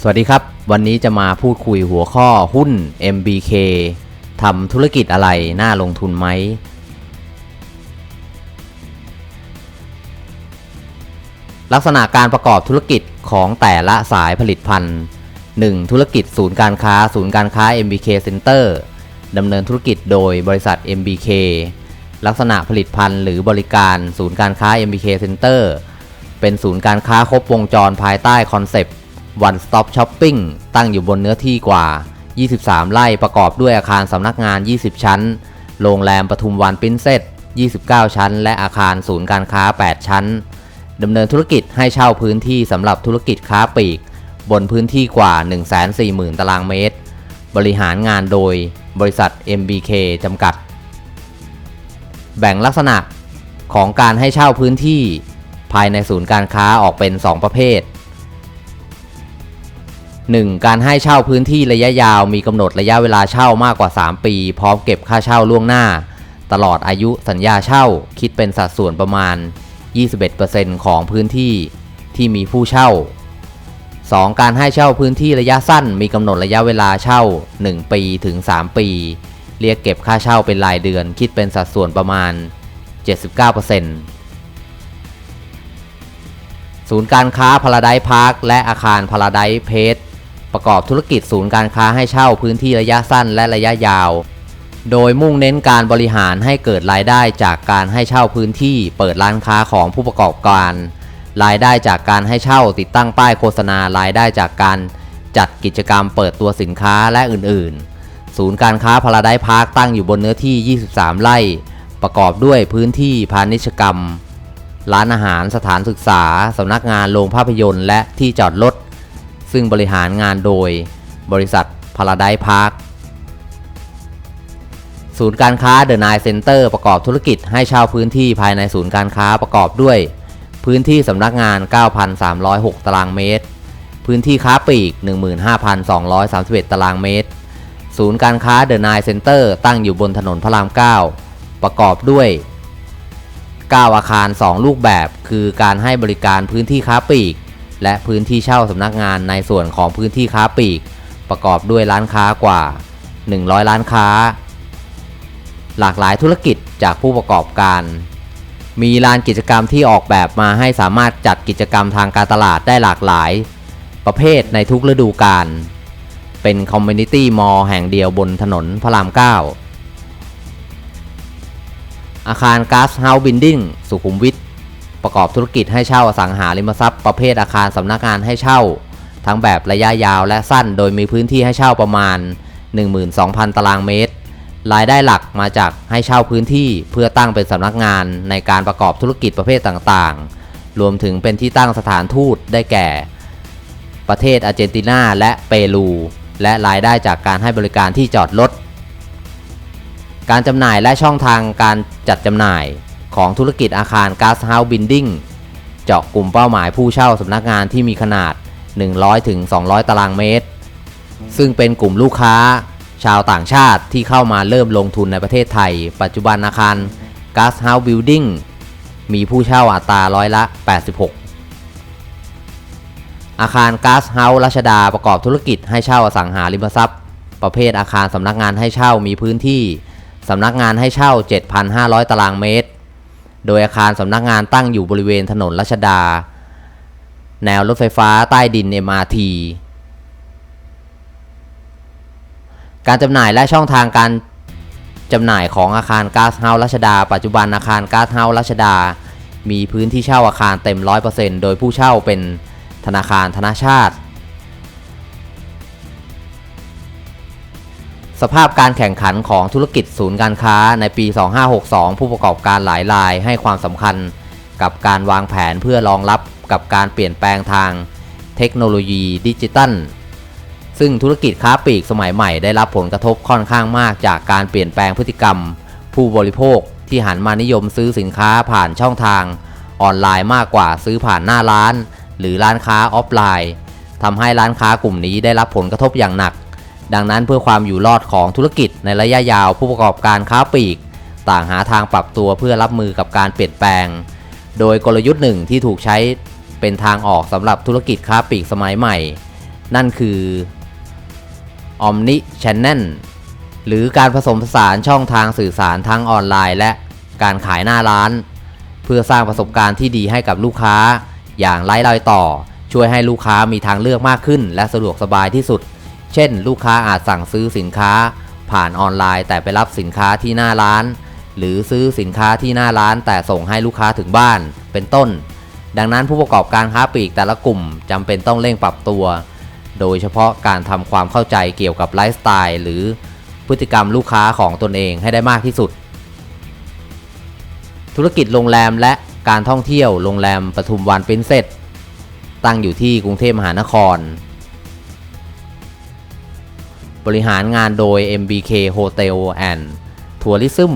สวัสดีครับ วันนี้จะมาพูดคุยหัวข้อหุ้น MBK ทำธุรกิจอะไรน่าลงทุนไหม ลักษณะการประกอบธุรกิจของแต่ละสายผลิตภัณฑ์ 1. ธุรกิจศูนย์การค้า ศูนย์การค้า MBK Center ดำเนินธุรกิจโดยบริษัท MBK ลักษณะผลิตภัณฑ์หรือบริการศูนย์การค้า MBK Center เป็นศูนย์การค้าครบวงจรภายใต้คอนเซปต์ One Stop Shopping ตั้งอยู่บนเนื้อที่กว่า 23 ไร่ประกอบด้วยอาคารสำนักงาน 20 ชั้น โรงแรมปทุมวันปรินเซส29 ชั้น และอาคารศูนย์การค้า 8 ชั้น ดำเนินธุรกิจให้เช่าพื้นที่สำหรับธุรกิจค้าปลีก บนพื้นที่กว่า 140,000 ตารางเมตร บริหารงานโดยบริษัท MBK จำกัด แบ่งลักษณะของการให้เช่าพื้นที่ภายในศูนย์การค้าออกเป็น 2 ประเภท 1. การให้เช่าพื้นที่ระยะยาวมีกำหนดระยะเวลาเช่ามากกว่า 3 ปี พร้อมเก็บค่าเช่าล่วงหน้า ตลอดอายุสัญญาเช่าคิดเป็นสัดส่วนประมาณ 21%ของพื้นที่ที่มีผู้เช่า 2. การให้เช่าพื้นที่ระยะสั้นมีกำหนดระยะเวลาเช่า 1 ปีถึง 3 ปี เรียกเก็บค่าเช่าเป็นรายเดือนคิดเป็นสัดส่วนประมาณ 79%ศูนย์การค้าพาราไดพาร์คและอาคารพาราไดเพสประกอบธุรกิจศูนย์การค้าให้เช่าพื้นที่ระยะสั้นและระยะยาว โดยมุ่งเน้นการบริหารให้เกิดรายได้จากการให้เช่าพื้นที่เปิดร้านค้าของผู้ประกอบการ รายได้จากการให้เช่าติดตั้งป้ายโฆษณารายได้จากการจัดกิจกรรมเปิดตัวสินค้าและอื่นๆ ศูนย์การค้าพาราไดพาร์คตั้งอยู่บนเนื้อที่ 23 ไร่ ประกอบด้วยพื้นที่พาณิชยกรรม ร้านอาหารสถานศึกษา สำนักงานโรงภาพยนตร์และที่จอดรถซึ่งบริหารงานโดย บริษัทพาราไดพาร์ค ศูนย์การค้าเดอะไนเซ็นเตอร์ประกอบธุรกิจให้เช่าพื้นที่ภายในศูนย์การค้าประกอบด้วย พื้นที่สำนักงาน 9,306 ตารางเมตร พื้นที่ค้าปลีก 15,231 ตารางเมตร ศูนย์การค้าเดอะไนเซ็นเตอร์ตั้งอยู่บนถนนพระราม 9 ประกอบด้วย 9 อาคาร 2 รูปแบบ คือการให้บริการพื้นที่ค้าปลีก และพื้นที่เช่าสำนักงานในส่วนของพื้นที่ค้าปลีก ประกอบด้วยร้านค้ากว่า 100 ร้านค้า หลากหลายธุรกิจจากผู้ประกอบการ มีลานกิจกรรมที่ออกแบบมาให้สามารถจัดกิจกรรมทางการตลาดได้หลากหลาย ประเภทในทุกฤดูกาลเป็นคอมมูนิตี้มอลล์แห่งเดียวบนถนนพระราม 9 อาคารก๊าซเฮาส์บินดิ้งสุขุมวิทประกอบธุรกิจให้เช่าอสังหาริมทรัพย์ประเภทอาคารสำนักงานให้เช่า ทั้งแบบระยะยาวและสั้นโดยมีพื้นที่ให้เช่าประมาณ 12,000 ตารางเมตร รายได้หลักมาจากให้เช่าพื้นที่เพื่อตั้งเป็นสำนักงานในการประกอบธุรกิจประเภทต่างๆ รวมถึงเป็นที่ตั้งสถานทูตได้แก่ ประเทศอาร์เจนตินาและเปรู และรายได้จากการให้บริการที่จอดรถ การจำหน่ายและช่องทางการจัดจำหน่ายของธุรกิจอาคารก๊าซเฮาส์บินดิ้งเจาะกลุ่มเป้าหมายผู้เช่าสำนักงานที่มีขนาด 100-200 ตารางเมตร ซึ่งเป็นกลุ่มลูกค้า ชาวต่างชาติที่เข้ามาเริ่มลงทุนในประเทศไทย ปัจจุบันอาคารก๊าซเฮาส์บิลดิ้งมีผู้เช่าอัตราร้อยละ 86 อาคารก๊าซเฮาส์รัชดาประกอบธุรกิจให้เช่าอสังหาริมทรัพย์ ประเภทอาคารสำนักงานให้เช่ามีพื้นที่สำนักงานให้เช่า 7,500 ตารางเมตร โดยอาคารสำนักงานตั้งอยู่บริเวณถนนรัชดา แนวรถไฟฟ้าใต้ดิน MRT การจำหน่ายและช่องทางการจำหน่ายของอาคารก๊าซเฮาส์รัชดา ปัจจุบันอาคารก๊าซเฮาส์รัชดา มีพื้นที่เช่าอาคารเต็ม 100%โดยผู้เช่าเป็นธนาคารธนาชาติ สภาพการแข่งขันของธุรกิจศูนย์การค้าในปี 2562 ผู้ประกอบการหลายรายให้ความสำคัญกับการวางแผนเพื่อรองรับกับการเปลี่ยนแปลงทางเทคโนโลยีดิจิตัล ซึ่งธุรกิจค้าปลีกสมัยใหม่ได้รับผลกระทบค่อนข้างมากจากการเปลี่ยนแปลงพฤติกรรม ผู้บริโภคที่หันมานิยมซื้อสินค้าผ่านช่องทาง ออนไลน์มากกว่าซื้อผ่านหน้าร้าน หรือร้านค้าออฟไลน์ทำให้ร้านค้ากลุ่มนี้ได้รับผลกระทบอย่างหนัก ดังนั้นเพื่อความอยู่รอดของธุรกิจในระยะยาวผู้ประกอบการค้าปลีก ต่างหาทางปรับตัวเพื่อรับมือกับการเปลี่ยนแปลง โดยกลยุทธ์หนึ่งที่ถูกใช้เป็นทางออกสำหรับธุรกิจค้าปลีกสมัยใหม่ นั่นคือ Omni Channel หรือการผสมผสานช่องทางสื่อสารทั้งออนไลน์และการขายหน้าร้าน เพื่อสร้างประสบการณ์ที่ดีให้กับลูกค้า อย่างไร้รอยต่อ ช่วยให้ลูกค้ามีทางเลือกมากขึ้น และสะดวกสบายที่สุด เช่น ลูกค้าอาจสั่งซื้อสินค้า ผ่านออนไลน์ แต่ไปรับสินค้าที่หน้าร้าน หรือซื้อสินค้าที่หน้าร้าน แต่ส่งให้ลูกค้าถึงบ้านเป็นต้น ดังนั้นผู้ประกอบการค้าปลีกแต่ละกลุ่มจำเป็นต้องเร่งปรับตัว โดยเฉพาะการทำความเข้าใจเกี่ยวกับไลฟ์สไตล์หรือพฤติกรรมลูกค้าของตนเองให้ได้มากที่สุด ธุรกิจโรงแรมและการท่องเที่ยวโรงแรมปทุมวันเป็นเซตตั้งอยู่ที่กรุงเทพมหานคร บริหารงานโดย MBK Hotel and Tourism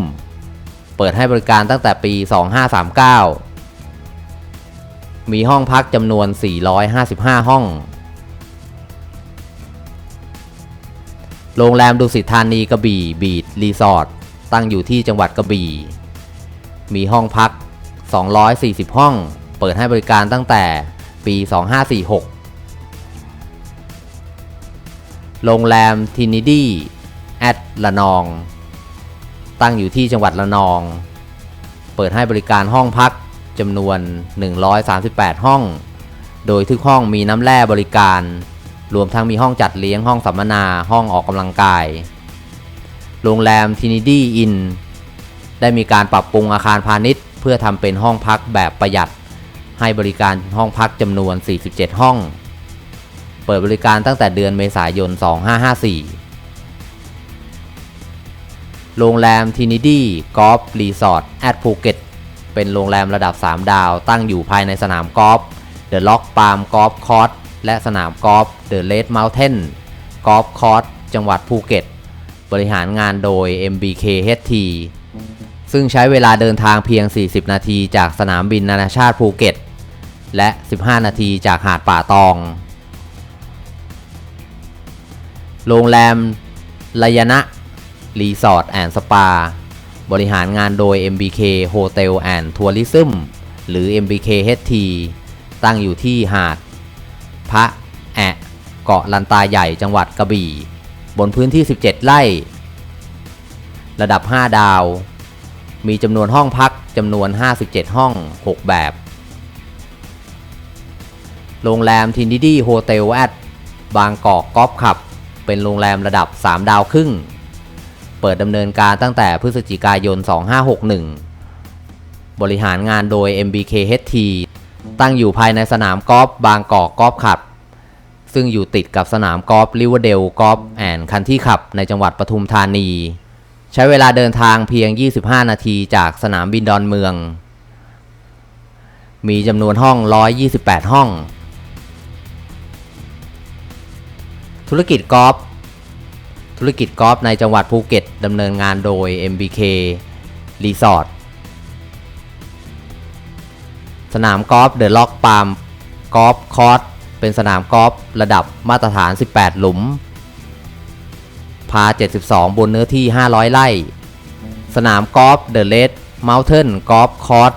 เปิดให้บริการตั้งแต่ปี 2539 มีห้องพักจำนวน 455 ห้อง โรงแรมดุสิตธานีกระบี่บีดรีสอร์ทตั้งอยู่ที่จังหวัดกระบี่ มีห้องพัก 240 ห้อง เปิดให้บริการตั้งแต่ปี 2546 โรงแรมทินิดี้แอดละนอง ตั้งอยู่ที่จังหวัดละนอง เปิดให้บริการห้องพักจำนวน 138 ห้อง โดยทุกห้องมีน้ำแร่บริการ รวมทั้งมีห้องจัดเลี้ยงห้องสัมมนาห้องออกกำลังกาย โรงแรมทินิดี้อินได้มีการปรับปรุงอาคารพาณิชย์ เพื่อทำเป็นห้องพักแบบประหยัด ให้บริการห้องพักจำนวน 47 ห้อง เปิดบริการตั้งแต่เดือนเมษายน 2554 โรงแรมทินิดี้กอล์ฟรีสอร์ทแอดภูเก็ตเป็นโรงแรมระดับ 3 ดาวตั้งอยู่ภายในสนามกอล์ฟเดอะล็อกปามกอล์ฟคอร์ส และสนามกอล์ฟเดอะเลดเมลเทนกอล์ฟคอร์สจังหวัดภูเก็ต บริหารงานโดย MBK HT ซึ่งใช้เวลาเดินทางเพียง 40 นาทีจากสนามบินนานาชาติภูเก็ต และ 15 นาทีจากหาดป่าตอง โรงแรมลายนะรีสอร์ทแอนด์สปา บริหารงานโดย MBK Hotel and Tourism หรือ MBK HT ตั้งอยู่ที่หาด พระแอะเกาะลันตาใหญ่จังหวัดกระบี่ บนพื้นที่ 17 ไร่ ระดับ 5 ดาว มีจำนวนห้องพักจำนวน 57 ห้อง 6 แบบ โรงแรมทินิดี้โฮเทลแอดบางกอกกอล์ฟคลับ เป็นโรงแรมระดับ 3 ดาวครึ่ง เปิดดำเนินการตั้งแต่พฤศจิกายน 2561 บริหารงานโดย MBK HT ตั้งอยู่ภายในสนามกอล์ฟบางกอกกอล์ฟคลับ ซึ่งอยู่ติดกับสนามกอล์ฟลิเวอร์เดลกอล์ฟแอนด์คันที่ขับ ในจังหวัดปทุมธานี ใช้เวลาเดินทางเพียง 25 นาทีจากสนามบินดอนเมือง มีจำนวนห้อง 128 ห้อง ธุรกิจกอล์ฟธุรกิจกอล์ฟในจังหวัดภูเก็ตดำเนินงานโดย MBK Resort สนามกอล์ฟเดอะล็อกปาล์มกอล์ฟคอร์สเป็นสนามกอล์ฟระดับมาตรฐาน 18 หลุม พา 72 บนเนื้อที่ 500 ไร่ สนามกอล์ฟเดอะเลดเมลเทนกอล์ฟคอร์ส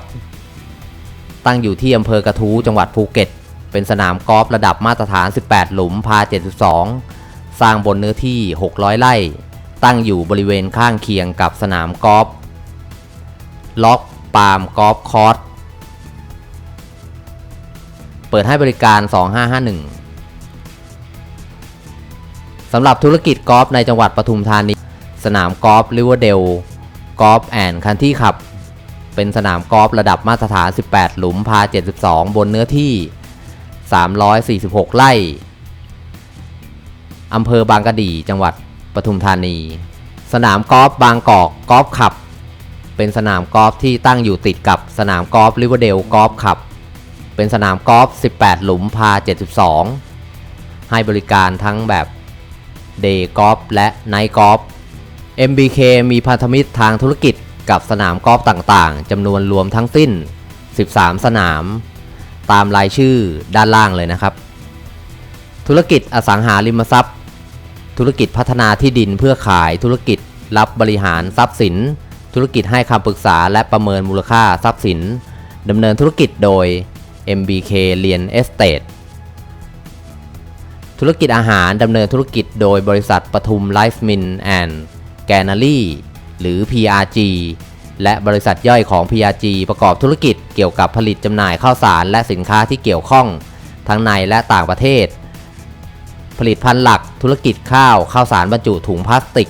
ตั้งอยู่ที่อำเภอกระทู้จังหวัดภูเก็ต เป็นสนามกอล์ฟระดับมาตรฐาน 18 หลุม พา 72 สร้างบนเนื้อที่ 600 ไร่ ตั้งอยู่บริเวณข้างเคียงกับสนามกอล์ฟล็อกปาล์มกอล์ฟคอร์ส เปิดให้บริการ 2551สำหรับธุรกิจกอล์ฟในจังหวัดปทุมธานี สนามกอล์ฟลิเวอร์เดลกอล์ฟแอนด์คันที่ขับ เป็นสนามกอล์ฟระดับมาตรฐาน 18 หลุมพา 72 บนเนื้อที่ 346 ไร่อำเภอบางกะดีจังหวัดปทุมธานี สนามกอล์ฟบางกอกกอล์ฟขับ เป็นสนามกอล์ฟที่ตั้งอยู่ติดกับสนามกอล์ฟลิเวอร์เดลกอล์ฟขับ เป็นสนามกอล์ฟ 18 หลุมพา 72 ให้บริการทั้งแบบเดย์กอล์ฟและไนท์กอล์ฟ MBK มีพันธมิตรทางธุรกิจกับสนามกอล์ฟต่างๆจำนวนรวมทั้งสิ้น 13 สนาม ตามรายชื่อด้านล่างเลยนะครับ ธุรกิจอสังหาริมทรัพย์ ธุรกิจพัฒนาที่ดินเพื่อขายธุรกิจรับบริหารทรัพย์สิน ธุรกิจให้คำปรึกษาและประเมินมูลค่าทรัพย์สินดำเนินธุรกิจโดย MBK เรียนเอสเตทธุรกิจอาหารดำเนินธุรกิจโดยบริษัทปทุมไลฟ์มินแอนด์แกนนารีหรือ PRG และบริษัทย่อยของ PRG ประกอบธุรกิจเกี่ยวกับผลิตจำหน่ายข้าวสารและสินค้าที่เกี่ยวข้อง ทั้งในและต่างประเทศ ผลิตภัณฑ์หลักธุรกิจข้าวข้าวสารบรรจุถุงพลาสติก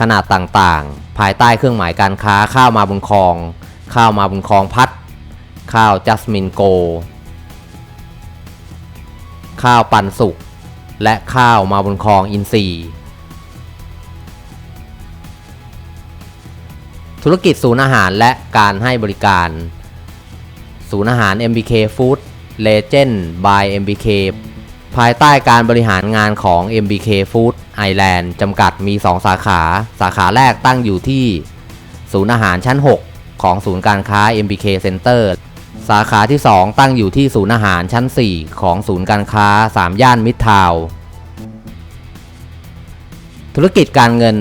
ขนาดต่างๆ ภายใต้เครื่องหมายการค้าข้าวมาบุญคลอง ข้าวมาบุญคลองพัด ข้าวจัสมินโก ข้าวปันสุก และข้าวมาบุญคลองอินทรีย์ธุรกิจศูนย์อาหารและการให้บริการ ศูนย์อาหาร MBK Food Legend by MBK ภายใต้การบริหารงานของ MBK Food Island จำกัดมี 2 สาขา สาขาแรกตั้งอยู่ที่ ศูนย์อาหารชั้น 6 ของศูนย์การค้า MBK Center สาขาที่ 2 ตั้งอยู่ที่ศูนย์อาหารชั้น 4 ของศูนย์การค้า 3 ย่านมิตรทาวธุรกิจการเงิน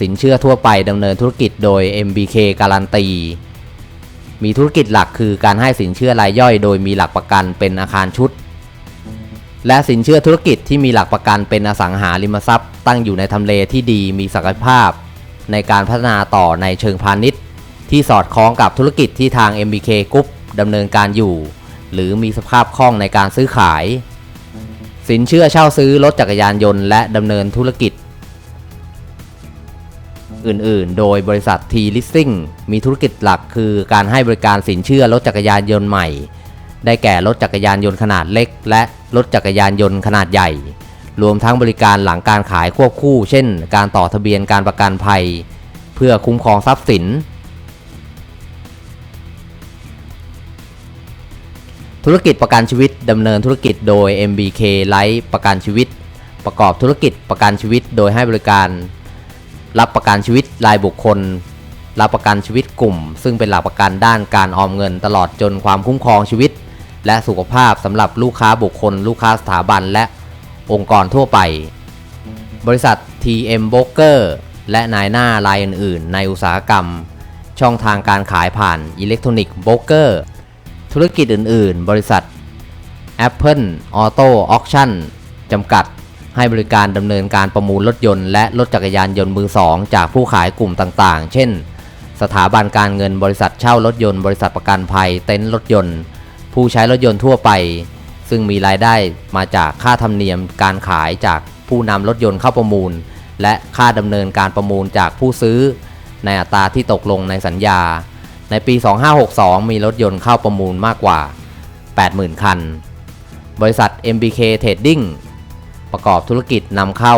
สินเชื่อทั่วไปดำเนินธุรกิจโดย MBK การันตี มีธุรกิจหลักคือการให้สินเชื่อรายย่อยโดยมีหลักประกันเป็นอาคารชุด และสินเชื่อธุรกิจที่มีหลักประกันเป็นอสังหาริมทรัพย์ ตั้งอยู่ในทำเลที่ดีมีศักยภาพ ในการพัฒนาต่อในเชิงพาณิชย์ ที่สอดคล้องกับธุรกิจที่ทาง MBK Group ดำเนินการอยู่ หรือมีสภาพคล่องในการซื้อขาย สินเชื่อเช่าซื้อรถจักรยานยนต์และดำเนินธุรกิจ อื่นๆ โดยบริษัท T Leasing มีธุรกิจหลักคือการให้บริการสินเชื่อรถจักรยานยนต์ใหม่ ได้แก่รถจักรยานยนต์ขนาดเล็ก และรถจักรยานยนต์ขนาดใหญ่ รวมทั้งบริการหลังการขายควบคู่ เช่น การต่อทะเบียนการประกันภัย เพื่อคุ้มครองทรัพย์สิน ธุรกิจประกันชีวิตดำเนินธุรกิจโดย MBK Life ประกันชีวิต ประกอบธุรกิจประกันชีวิตโดยให้บริการ รับประกันชีวิตรายบุคคล รับประกันชีวิตกลุ่ม ซึ่งเป็นหลักประกันด้านการออมเงินตลอดจนความคุ้มครองชีวิต และสุขภาพสำหรับลูกค้าบุคคล ลูกค้าสถาบันและองค์กรทั่วไป บริษัท TM Broker และนายหน้ารายอื่น ๆ ในอุตสาหกรรม ช่องทางการขายผ่านอิเล็กทรอนิกส์โบรกเกอร์ ธุรกิจอื่น ๆ บริษัท Apple Auto Auction จำกัด ให้บริการดำเนินการประมูลรถยนต์และรถจักรยานยนต์มือสองจากผู้ขายกลุ่มต่าง ๆ เช่น สถาบันการเงินบริษัทเช่ารถยนต์ บริษัทประกันภัย เต็นท์รถยนต์ ผู้ใช้รถยนต์ทั่วไป ซึ่งมีรายได้มาจากค่าธรรมเนียมการขายจากผู้นำรถยนต์เข้าประมูล และค่าดำเนินการประมูลจากผู้ซื้อ ในอัตราที่ตกลงในสัญญา ในปี 2562 มีรถยนต์เข้าประมูลมากกว่า 80,000 คัน บริษัท MBK Trading ประกอบธุรกิจนำเข้า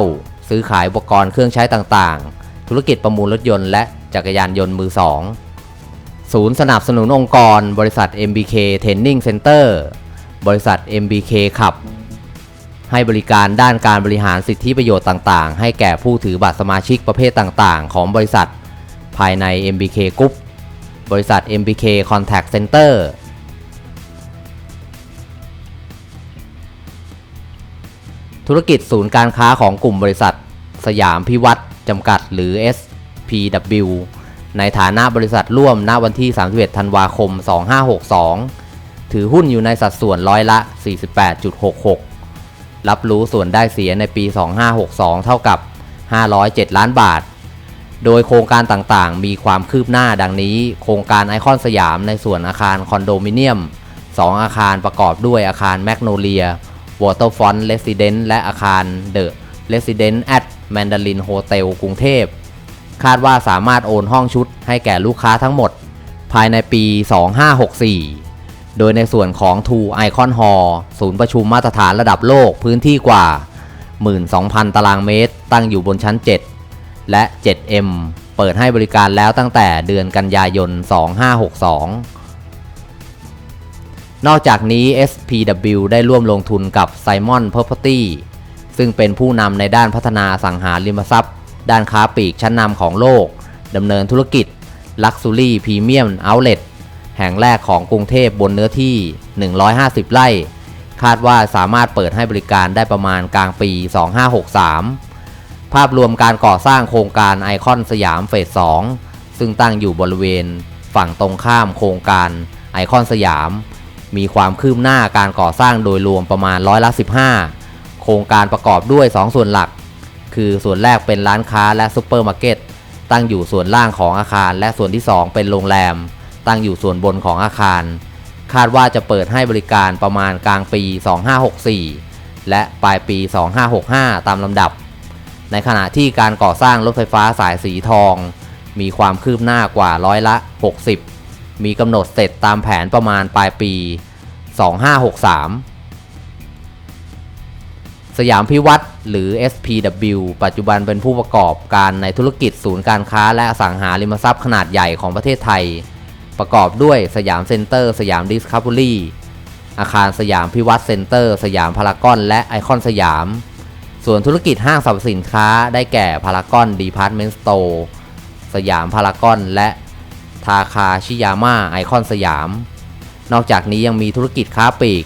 ซื้อขายอุปกรณ์เครื่องใช้ต่างๆ ธุรกิจประมูลรถยนต์และจักรยานยนต์มือสองศูนย์สนับสนุนองค์กร บริษัท MBK Training Center บริษัท MBK ขับ ให้บริการด้านการบริหารสิทธิประโยชน์ต่างๆ ให้แก่ผู้ถือบัตรสมาชิกประเภทต่างๆ ของบริษัท ภายใน MBK Group บริษัท MBK Contact Center ธุรกิจศูนย์การค้าของกลุ่มบริษัท สยามพิวัตรจำกัดหรือ SPW ในฐานะบริษัทร่วมณวันที่ 31 ธันวาคม 2562 ถือหุ้นอยู่ในสัดส่วนร้อยละ 48.66 รับรู้ส่วนได้เสียในปี 2562 เท่ากับ 507 ล้านบาท โดยโครงการต่างๆ มีความคืบหน้าดังนี้ โครงการไอคอนสยามในส่วนอาคารคอนโดมิเนียม 2 อาคารประกอบด้วยอาคารแมกโนเลียวอเตอร์ฟอนต์เรสซิเดนต์และอาคารเดอะเรสซิเดนต์แอดแมนดารินโฮเทลกรุงเทพ คาดว่าสามารถโอนห้องชุดให้แก่ลูกค้าทั้งหมด ภายในปี 2564 โดยในส่วนของ Two Icon Hall ศูนย์ประชุมมาตรฐานระดับโลกพื้นที่กว่า 12,000 ตารางเมตร ตั้งอยู่บนชั้น 7 และ 7M เปิดให้บริการแล้วตั้งแต่เดือนกันยายน 2562 นอกจากนี้ SPW ได้ร่วมลงทุนกับ Simon Property ซึ่งเป็นผู้นำในด้านพัฒนาสังหาริมทรัพย์ ด้านค้าปลีกชั้นนำของโลก ดำเนินธุรกิจ Luxury Premium Outlet แห่งแรกของกรุงเทพบนเนื้อที่ 150 ไร่ คาดว่าสามารถเปิดให้บริการได้ประมาณกลางปี 2563 ภาพรวมการก่อสร้างโครงการไอคอนสยามเฟส 2 ซึ่งตั้งอยู่บริเวณฝั่งตรงข้ามโครงการไอคอนสยาม มีความคืบหน้าการก่อสร้างโดยรวมประมาณร้อยละ 15 โครงการประกอบด้วย 2 ส่วนหลัก คือส่วนแรกเป็นร้านค้าและซุปเปอร์มาร์เก็ตตั้งอยู่ส่วนล่างของอาคาร และส่วนที่ 2 เป็นโรงแรม ตั้งอยู่ส่วนบนของอาคาร คาดว่าจะเปิดให้บริการประมาณกลางปี 2564 และปลายปี 2565 ตามลำดับ ในขณะที่การก่อสร้างรถไฟฟ้าสายสีทอง มีความคืบหน้ากว่าร้อยละ 60 มีกำหนดเสร็จตามแผนประมาณปลายปี 2563 สยามพิวัตรหรือ SPW ปัจจุบันเป็นผู้ประกอบการในธุรกิจศูนย์การค้าและอสังหาริมทรัพย์ขนาดใหญ่ของประเทศไทย ประกอบด้วยสยามเซ็นเตอร์ สยามดิสคัฟเวอรี่อาคารสยามพิวัตรเซ็นเตอร์ สยามพารากอน และไอคอนสยาม ส่วนธุรกิจห้างสรรพสินค้าได้แก่พารากอนดีพาร์ตเมนต์สโตร์สยามพารากอน และทาคาชิยาม่าไอคอนสยาม นอกจากนี้ยังมีธุรกิจค้าปลีก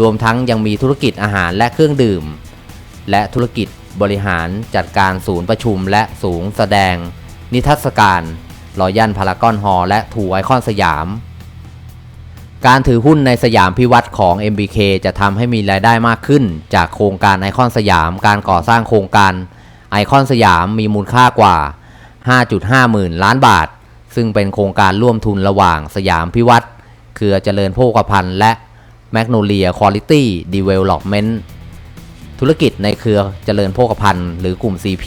รวมทั้งยังมีธุรกิจอาหารและเครื่องดื่ม และธุรกิจบริหารจัดการศูนย์ประชุมและศูนย์แสดง นิทรรศการรอยันพารากอนฮอลและทูไอคอนสยาม การถือหุ้นในสยามพิวัตรของ MBK จะทำให้มีรายได้มากขึ้น จากโครงการไอคอนสยาม การก่อสร้างโครงการไอคอนสยามมีมูลค่ากว่า 5.5 หมื่นล้านบาท ซึ่งเป็นโครงการร่วมทุนระหว่างสยามพิวัตรเครือเจริญโภคภัณฑ์และ Magnolia Quality Development ธุรกิจในเครือเจริญโภคภัณฑ์หรือกลุ่ม CP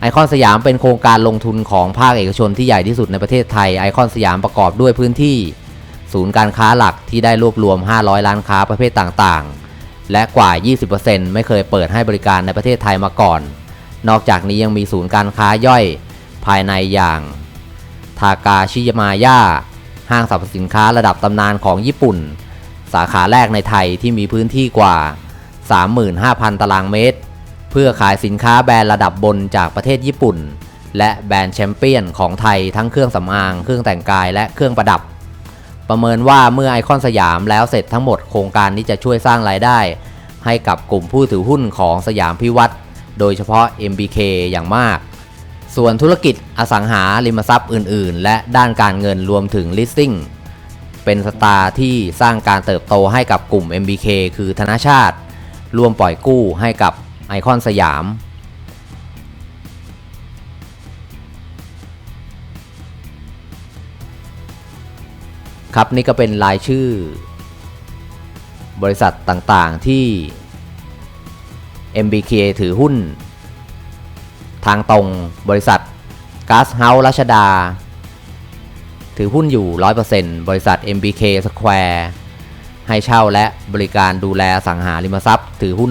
ไอคอนสยามเป็นโครงการลงทุนของภาคเอกชนที่ใหญ่ที่สุดในประเทศไทย ไอคอนสยามประกอบด้วยพื้นที่ ศูนย์การค้าหลักที่ได้รวบรวม 500ล้านค้าประเภทต่างๆ และกว่า 20%ไม่เคยเปิดให้บริการในประเทศไทยมาก่อน นอกจากนี้ยังมีศูนย์การค้าย่อยภายในอย่าง ทากาชิยามาย่า ห้างสรรพสินค้าระดับตำนานของญี่ปุ่น สาขาแรกในไทยที่มีพื้นที่กว่า 35,000 ตารางเมตร เพื่อขายสินค้าแบรนด์ระดับบนจากประเทศญี่ปุ่น และแบรนด์แชมเปี้ยนของไทยทั้งเครื่องสำอาง เครื่องแต่งกายและเครื่องประดับ ประเมินว่าเมื่อไอคอนสยามแล้วเสร็จทั้งหมดโครงการนี้จะช่วยสร้างรายได้ ให้กับกลุ่มผู้ถือหุ้นของสยามพิวัตรโดยเฉพาะ MBK อย่างมาก ส่วนธุรกิจอสังหาริมทรัพย์อื่น ๆ และด้านการเงินรวมถึง leasing เป็นสตาร์ที่สร้างการเติบโตให้กับกลุ่ม MBK คือธนาชาติรวมปล่อยกู้ให้กับไอคอนสยาม ครับนี่ก็เป็นรายชื่อ บริษัทต่างๆที่ MBK ถือหุ้น ทางตรงบริษัทก๊าซเฮาส์รัชดา ถือหุ้นอยู่ 100%บริษัท MBK Square ให้เช่าและบริการดูแลสังหาริมทรัพย์ ถือหุ้น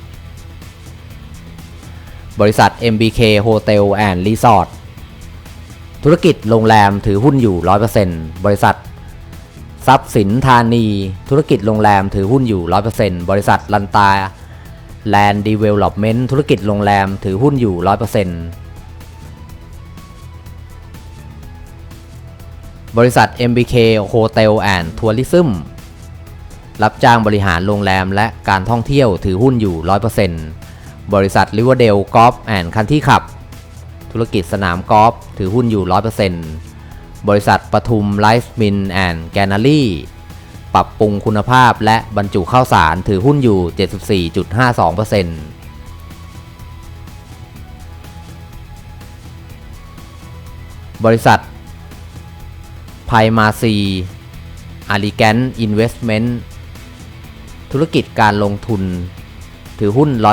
100%บริษัท MBK Hotel and Resort ธุรกิจโรงแรมถือหุ้นอยู่ 100%บริษัท ทรัพย์สินธานี ธุรกิจโรงแรมถือหุ้นอยู่ 100%บริษัทลันตา Land Development ธุรกิจโรงแรมถือหุ้นอยู่ 100%บริษัท MBK Hotel and Tourism รับจ้างบริหารโรงแรมและการท่องเที่ยวถือหุ้นอยู่ 100%บริษัท Riverdale Golf and Country Club ธุรกิจสนามกอล์ฟถือหุ้นอยู่ 100%บริษัทปทุมไลฟ์มินแอนด์แกนนารีปรับปรุงคุณภาพและบรรจุข้าวสารถือหุ้นอยู่ 74.52%บริษัทไพมาซีอาริแกนอินเวสเมนต์ธุรกิจการลงทุน ถือหุ้น 100%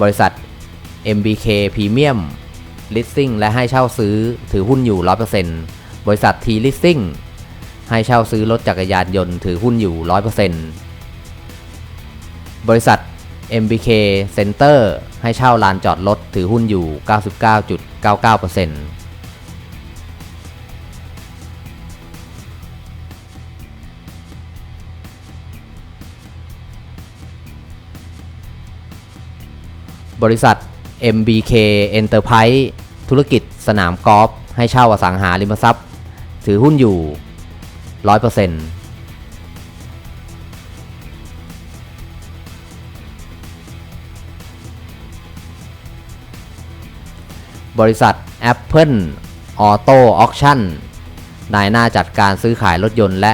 บริษัท MBK Premium Leasing และให้เช่าซื้อถือหุ้นอยู่ 100%บริษัท T Leasing ให้เช่าซื้อรถจักรยานยนต์ถือหุ้นอยู่ 100%บริษัท MBK Center ให้เช่าลานจอดรถถือหุ้นอยู่ 99.99%บริษัท MBK Enterprise ธุรกิจสนามกอล์ฟให้เช่าอสังหาริมทรัพย์ ถือหุ้นอยู่ 100%บริษัท Apple Auto Auction นายหน้าจัดการซื้อขายรถยนต์และ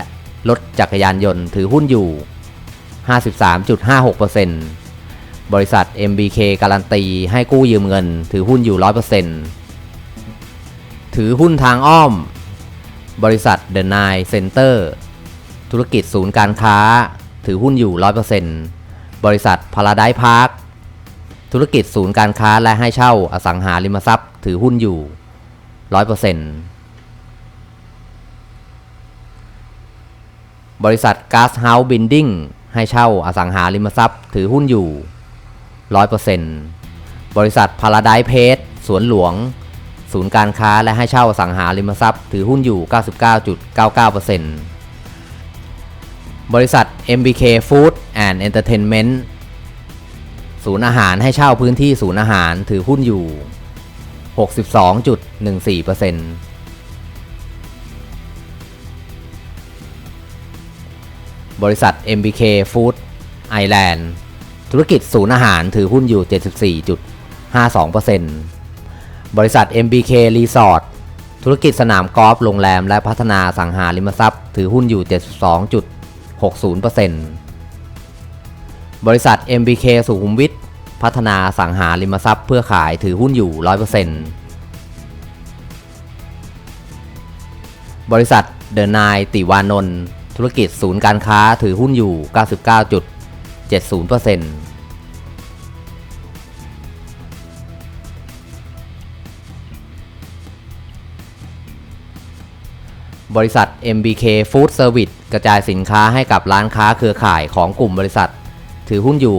รถจักรยานยนต์ถือหุ้นอยู่ 53.56% บริษัท MBK การันตี ให้กู้ยืมเงิน ถือหุ้นอยู่ 100%ถือหุ้นทางอ้อม บริษัท The Nine Center ธุรกิจศูนย์การค้า ถือหุ้นอยู่ 100%บริษัท Paradise Park ธุรกิจศูนย์การค้าและให้เช่าอสังหาริมทรัพย์ ถือหุ้นอยู่ 100%บริษัท Gas House Building ให้เช่าอสังหาริมทรัพย์ ถือหุ้นอยู่ 100%บริษัท Paradise Place สวนหลวง ศูนย์การค้าและให้เช่าสังหาริมทรัพย์ ถือหุ้นอยู่ 99.99%บริษัท MBK Food and Entertainment ศูนย์อาหารให้เช่าพื้นที่ศูนย์อาหารถือหุ้นอยู่ 62.14%บริษัท MBK Food Island ธุรกิจศูนย์อาหารถือหุ้นอยู่ 74.52%บริษัท MBK Resort ธุรกิจสนามกอล์ฟโรงแรม และพัฒนาสังหาริมทรัพย์ ถือหุ้นอยู่ 72.60%บริษัท MBK สุขุมวิทพัฒนาสังหาริมทรัพย์ เพื่อขายถือหุ้นอยู่ 100%บริษัทเดอะนายติวานนท์ธุรกิจศูนย์การค้าถือหุ้นอยู่ 99. 70%บริษัท MBK Food Service กระจายสินค้าให้กับร้านค้าเครือข่ายของกลุ่มบริษัท ถือหุ้นอยู่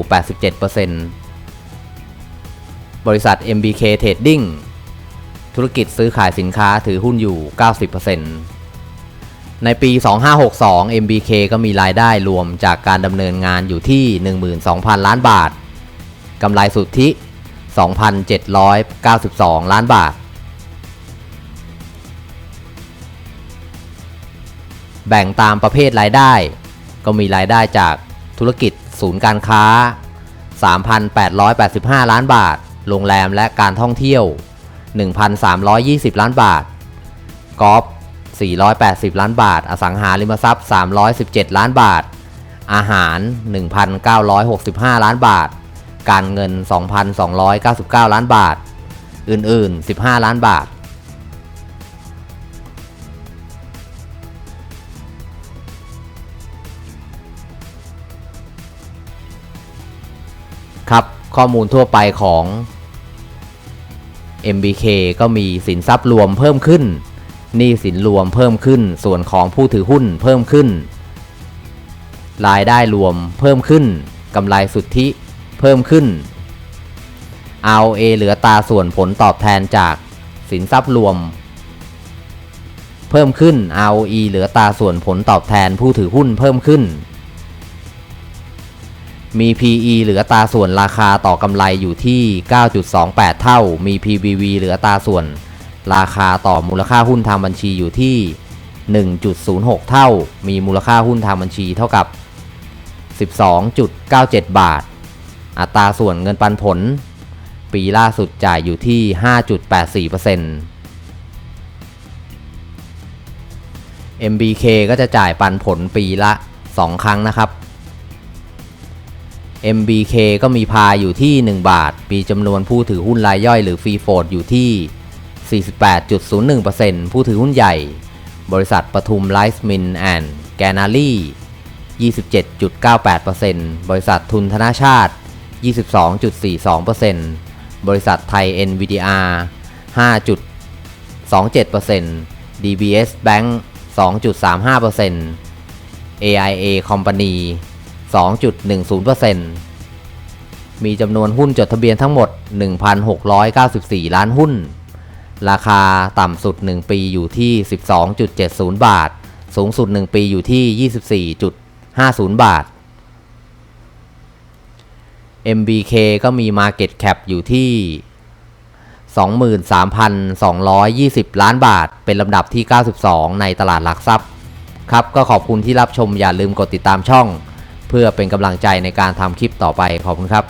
87%บริษัท MBK Trading ธุรกิจซื้อขายสินค้าถือหุ้นอยู่ 90% ในปี 2562 MBK ก็มีรายได้รวมจากการดำเนินงานอยู่ที่ 12,000 ล้านบาท กำไรสุทธิ 2,792 ล้านบาท แบ่งตามประเภทรายได้ ก็มีรายได้จากธุรกิจศูนย์การค้า 3,885 ล้านบาท โรงแรมและการท่องเที่ยว 1,320 ล้านบาท กอล์ฟ 480 ล้านบาท อสังหาริมทรัพย์ 317 ล้านบาท อาหาร 1,965 ล้านบาท การเงิน 2,299 ล้านบาท อื่น ๆ 15 ล้านบาทครับข้อมูลทั่วไปของ MBK ก็มีสินทรัพย์รวมเพิ่มขึ้น หนี้สินรวมเพิ่มขึ้น ส่วนของผู้ถือหุ้นเพิ่มขึ้น รายได้รวมเพิ่มขึ้นกำไรสุทธิเพิ่มขึ้น ROA เหลือตาส่วนผลตอบแทนจากสินทรัพย์รวม เพิ่มขึ้น ROE เหลือตาส่วนผลตอบแทนผู้ถือหุ้นเพิ่มขึ้น มี PE เหลือตาส่วนราคาต่อกำไรอยู่ที่ 9.28 เท่า มี PBV เหลือตาส่วน ราคาต่อมูลค่าหุ้นทางบัญชีอยู่ที่ 1.06 เท่า มีมูลค่าหุ้นทางบัญชีเท่ากับ 12.97 บาท อัตราส่วนเงินปันผล ปีล่าสุดจ่ายอยู่ที่ 5.84% MBK ก็จะจ่ายปันผลปีละ 2 ครั้งนะครับ MBK ก็มีพาอยู่ที่ 1 บาท ปีจำนวนผู้ถือหุ้นรายย่อยหรือฟรีโฟดอยู่ที่ 48.01%ผู้ถือหุ้นใหญ่ บริษัทปทุมไลฟ์มินแอนด์แกนารี27.98%บริษัททุนธนาชาติ 22.42%บริษัทไทย NVDR 5.27% DBS Bank 2.35% AIA Company 2.10%มีจำนวนหุ้นจดทะเบียนทั้งหมด 1,694 ล้านหุ้น ราคาต่ำสุด 1 ปีอยู่ที่ 12.70 บาท สูงสุด 1 ปีอยู่ที่ 24.50 บาท MBK ก็มี Market Cap อยู่ที่ 23,220 ล้านบาท เป็นลำดับที่ 92 ในตลาดหลักทรัพย์ ครับ ก็ขอบคุณที่รับชมอย่าลืมกดติดตามช่อง เพื่อเป็นกำลังใจในการทำคลิปต่อไปขอบคุณครับ